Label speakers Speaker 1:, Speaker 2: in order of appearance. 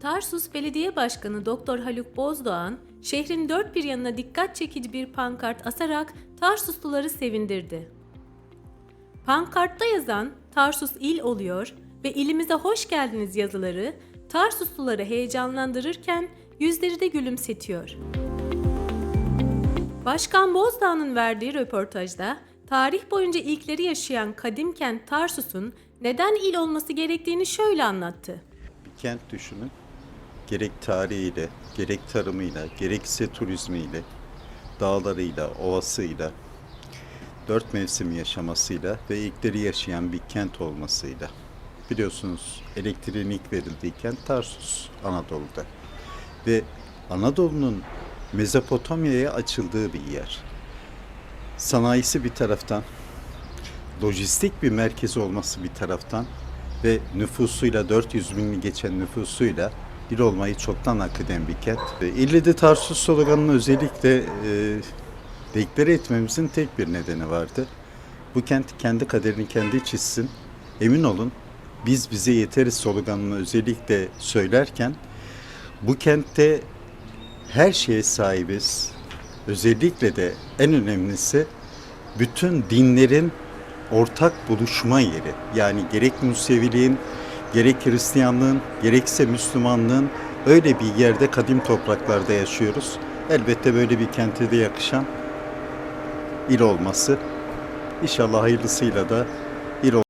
Speaker 1: Tarsus Belediye Başkanı Doktor Haluk Bozdoğan, şehrin dört bir yanına dikkat çekici bir pankart asarak Tarsusluları sevindirdi. Pankartta yazan Tarsus il oluyor ve ilimize hoş geldiniz yazıları Tarsusluları heyecanlandırırken yüzleri de gülümsetiyor. Başkan Bozdağ'ın verdiği röportajda tarih boyunca ilkleri yaşayan kadim kent Tarsus'un neden il olması gerektiğini şöyle anlattı.
Speaker 2: Bir kent düşünün. Gerek tarihiyle, gerek tarımıyla, gerekse turizmiyle, dağlarıyla, ovasıyla, dört mevsim yaşamasıyla ve ilkleri yaşayan bir kent olmasıyla. Biliyorsunuz elektriğin ilk verildiği kent Tarsus, Anadolu'da. Ve Anadolu'nun Mezopotamya'ya açıldığı bir yer. Sanayisi bir taraftan, lojistik bir merkez olması bir taraftan ve nüfusuyla 400 bini geçen nüfusuyla il olmayı çoktan hak eden bir kent. İlle Tarsus sloganını özellikle e, deklare etmemizin tek bir nedeni vardı. Bu kent kendi kaderini kendi çizsin. Emin olun biz bize yeteriz sloganını özellikle söylerken bu kentte her şeye sahibiz. Özellikle de en önemlisi bütün dinlerin ortak buluşma yeri. Yani gerek Museviliğin, gerek Hristiyanlığın, gerekse Müslümanlığın öyle bir yerde kadim topraklarda yaşıyoruz. Elbette böyle bir kente de yakışan il olması. İnşallah hayırlısıyla da